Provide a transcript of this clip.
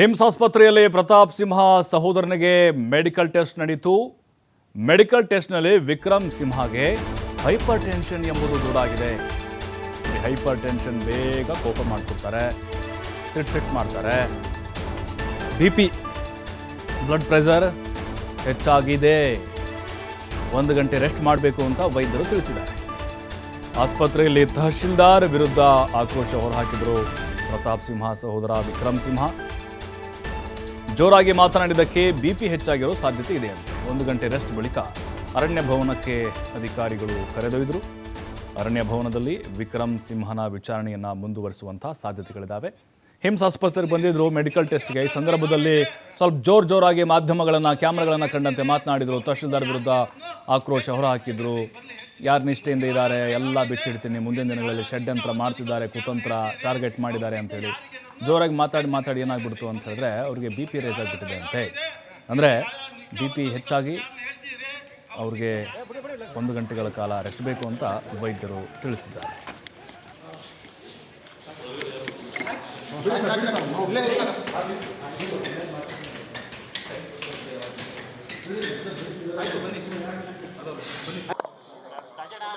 Hymns ಆಸ್ಪತ್ರೆಯಲ್ಲಿ ಪ್ರತಾಪ್ ಸಿಂಹ ಸಹೋದರನಿಗೆ medical test ನಡೀತು. ಮೆಡಿಕಲ್ ಟೆಸ್ಟ್ನಲ್ಲಿ ವಿಕ್ರಮ್ ಸಿಂಹಗೆ ಹೈಪರ್ ಟೆನ್ಷನ್ ಎಂಬುದು ದೂರಾಗಿದೆ ಹೈಪರ್ ಟೆನ್ಷನ್ ಬೇಗ ಕೋಪ ಮಾಡ್ಕೊಡ್ತಾರೆ, ಸಿಟ್ ಸಿಟ್ ಮಾಡ್ತಾರೆ. ಬಿ ಪಿ, ಬ್ಲಡ್ ಪ್ರೆಷರ್ ಹೆಚ್ಚಾಗಿದೆ. ಒಂದು ಗಂಟೆ ರೆಸ್ಟ್ ಮಾಡಬೇಕು ಅಂತ ವೈದ್ಯರು ತಿಳಿಸಿದ್ದಾರೆ. ಆಸ್ಪತ್ರೆಯಲ್ಲಿ ತಹಶೀಲ್ದಾರ್ ವಿರುದ್ಧ ಆಕ್ರೋಶ ಹೊರಹಾಕಿದರು ಪ್ರತಾಪ್ ಸಿಂಹ ಸಹೋದರ ವಿಕ್ರಮ್ ಸಿಂಹ. ಜೋರಾಗಿ ಮಾತನಾಡಿದ್ದಕ್ಕೆ ಬಿಪಿ ಹೆಚ್ಚಾಗಿರೋ ಸಾಧ್ಯತೆ ಇದೆ ಅಂತ. ಒಂದು ಗಂಟೆ ರೆಸ್ಟ್ ಬಳಿಕ ಅರಣ್ಯ ಭವನಕ್ಕೆ ಅಧಿಕಾರಿಗಳು ಕರೆದೊಯ್ದರು. ಅರಣ್ಯ ಭವನದಲ್ಲಿ ವಿಕ್ರಮ್ ಸಿಂಹನ ವಿಚಾರಣೆಯನ್ನು ಮುಂದುವರಿಸುವಂತಹ ಸಾಧ್ಯತೆಗಳಿದ್ದಾವೆ ಹಿಮ್ಸ್ ಆಸ್ಪತ್ರೆಗೆ ಬಂದಿದ್ರು ಮೆಡಿಕಲ್ ಟೆಸ್ಟ್ಗೆ ಈ ಸಂದರ್ಭದಲ್ಲಿ ಸ್ವಲ್ಪ ಜೋರ್ ಜೋರಾಗಿ ಮಾಧ್ಯಮಗಳನ್ನು, ಕ್ಯಾಮ್ರಾಗಳನ್ನು ಕಂಡಂತೆ ಮಾತನಾಡಿದರು. ತಹಶೀಲ್ದಾರ್ ವಿರುದ್ಧ ಆಕ್ರೋಶ ಹೊರಹಾಕಿದ್ರು. ಯಾರು ನಿಷ್ಠೆಯಿಂದ ಇದ್ದಾರೆ, ಎಲ್ಲ ಬಿಚ್ಚಿಡ್ತೀನಿ. ಮುಂದಿನ ದಿನಗಳಲ್ಲಿ ಷಡ್ಯಂತ್ರ ಮಾಡ್ತಿದ್ದಾರೆ, ಕುತಂತ್ರ ಟಾರ್ಗೆಟ್ ಮಾಡಿದ್ದಾರೆ ಅಂತೇಳಿ ಜೋರಾಗಿ ಮಾತಾಡಿ ಮಾತಾಡಿ ಏನಾಗ್ಬಿಡ್ತು ಅಂತ ಹೇಳಿದ್ರೆ, ಅವ್ರಿಗೆ ಬಿ ಪಿ ರೇಜ್ ಆಗಿಬಿಟ್ಟಿದೆ ಅಂತೆ. ಅಂದರೆ ಬಿ ಪಿ ಹೆಚ್ಚಾಗಿ ಅವ್ರಿಗೆ ಒಂದು ಗಂಟೆಗಳ ಕಾಲ ರೆಸ್ಟ್ ಬೇಕು ಅಂತ ವೈದ್ಯರು ತಿಳಿಸಿದ್ದಾರೆ.